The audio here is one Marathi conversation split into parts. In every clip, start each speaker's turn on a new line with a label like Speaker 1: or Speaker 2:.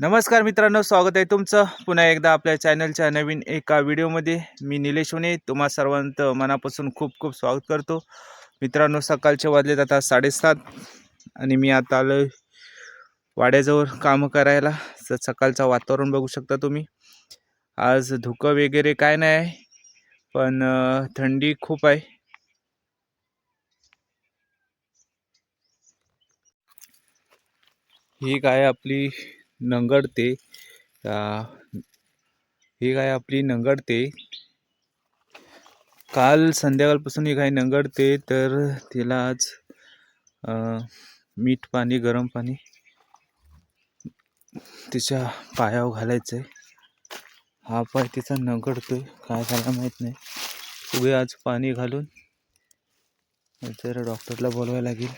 Speaker 1: नमस्कार मित्रांनो स्वागत आहे तुमचं. पुन्हा एकदा आपल्या चॅनलच्या नवीन एका व्हिडिओमध्ये मी निलेश होणे तुम्हा सर्वांचं मनापासून खूप खूप स्वागत करतो. मित्रांनो सकाळचे वाजलेत आता साडेसात आणि मी आता आलो वाड्याजवळ कामं करायला. तर सकाळचं वातावरण बघू शकता तुम्ही. आज धुकं वगैरे काय नाही आहे पण थंडी खूप आहे. ही काय आपली नंगडते ही गाय आपली नंगडते काल संध्याकाळपासून ही गाय नंगडते तर तिला आज मीठ पाणी गरम पाणी तिच्या पायावर घालायचं आहे हा पाय तिचा नंगडतो काय झाला माहीत नाही. उभे आज पाणी घालून जर डॉक्टरला बोलवायला लागेल.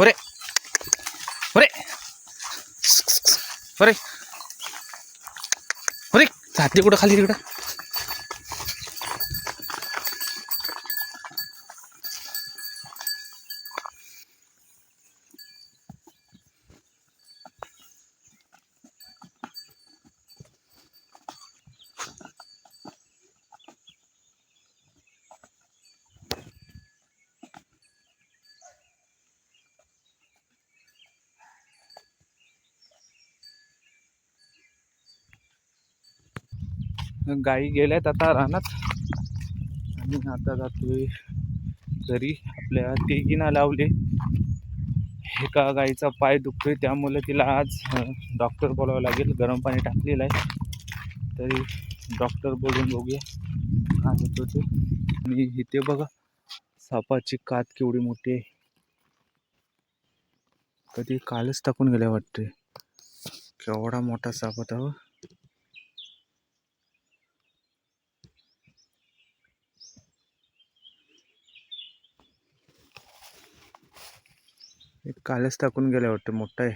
Speaker 1: ఒరే. ఒరే. ఒరే. ఒరే. అద్దె కూడా ఖాళీ కూడా गाई गेल्यात आता रानात. आणि आता जातोय घरी. आपल्या तिघीना लावले. एका गाईचा पाय दुखतोय त्यामुळे तिला आज डॉक्टर बोलावं लागेल. गरम पाणी टाकलेलं आहे. तरी डॉक्टर बोलून बघूया. काय होतो ते. आणि इथे बघा सापाची कात केवढी मोठी आहे. कधी कालच टाकून गेल्या वाटते केवढा मोठा साप होता हो. एक कालच टाकून गेल्या वाटतं मोठा आहे.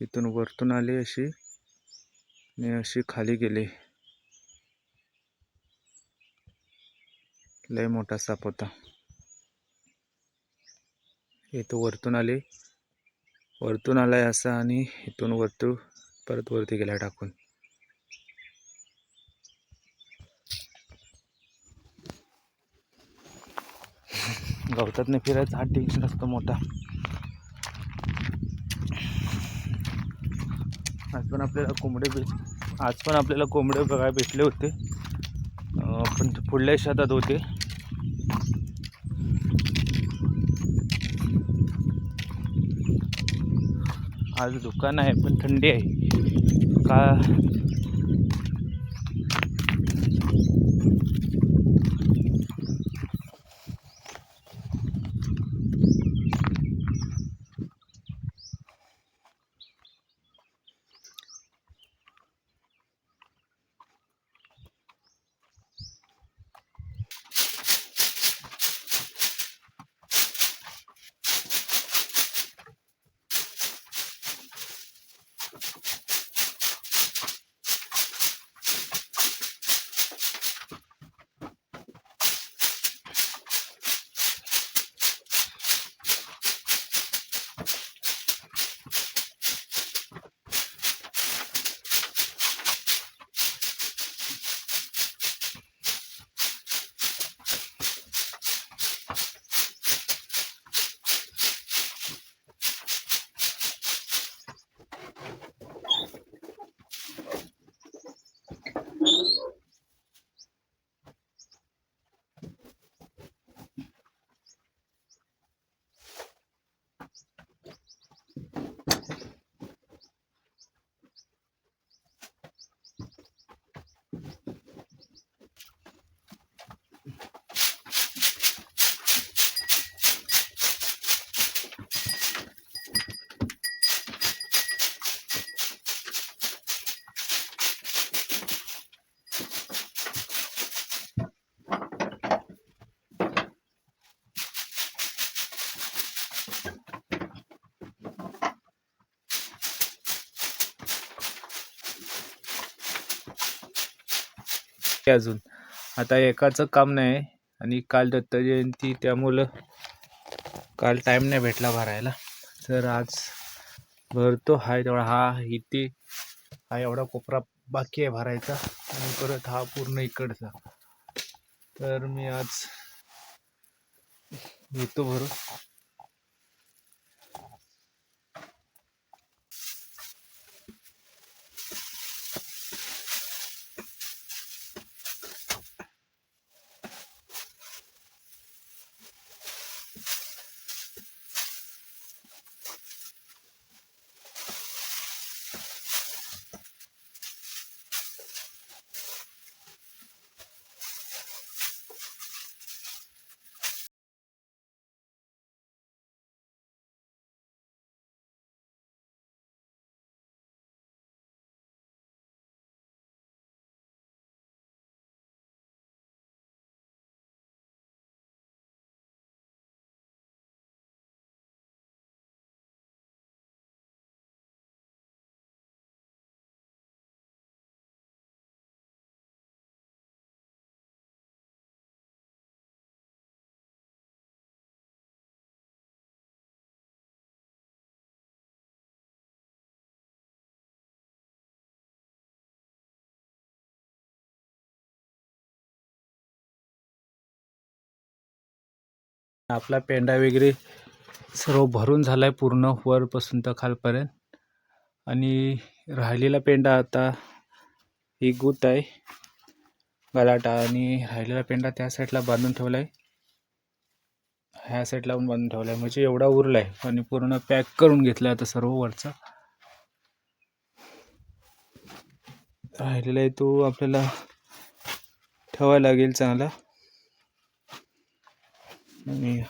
Speaker 1: इथून वरतून आली अशी आणि अशी खाली गेली. लय मोठा साप होता. इथं वरतून आले. वरतून आलाय असा आणि इथून वरतू परत वरती गेला टाकून. गवतात नाही फिरायचं हा टेन्शन असतो मोठा. आज पण आपल्याला कोंबडे भेट आज पण आपल्याला कोंबडे बघायला भेटले होते. पण पुढल्या शेतात होते. आज दुकान आहे पण थंडी आहे. का अजून. आता एकाचं काम नाही आणि काल दत्त जयंती त्यामुळं काल टाईम नाही भेटला भरायला. तर आज भरतो. हा तेवढा हा इथे हा एवढा कोपरा बाकी आहे भरायचा. आणि परत हा पूर्ण इकडचा. तर मी आज येतो भरून. आपला पेंडा वगैरे सर्व भरून झाला आहे पूर्ण वरपासून तर खालपर्यंत. आणि राहिलेला पेंडा आता एक गुत आहे. गलाटा आणि राहिलेला पेंडा त्या साईडला बांधून ठेवला आहे ह्या साईडला पण बांधून ठेवला आहे म्हणजे एवढा उरला आहे आणि पूर्ण पॅक करून घेतला आता सर्व वरचा. राहिलेला आहे तो आपल्याला ठेवायला लागेल चांगला. Ini.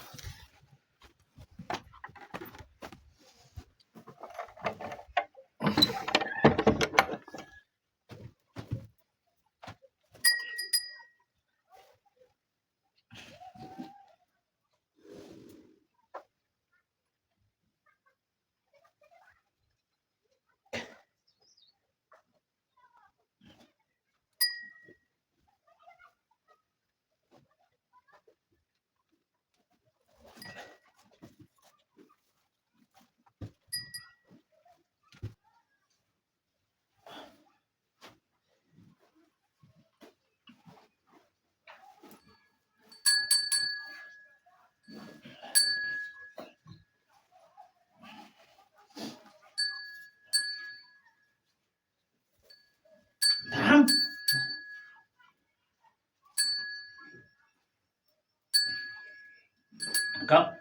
Speaker 2: 갑,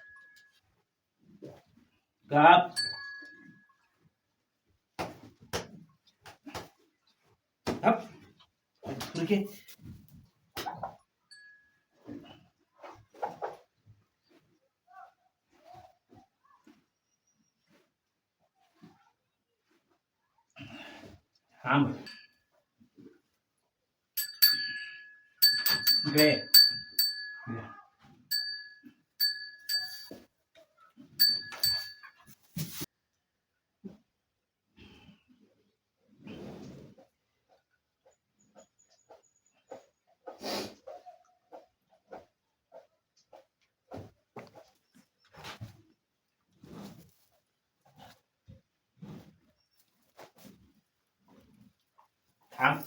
Speaker 2: 갑, 갑. 그렇게 다음은 배. 네. थांब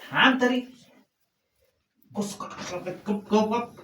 Speaker 2: थांब तरी कुस- कुस- गप.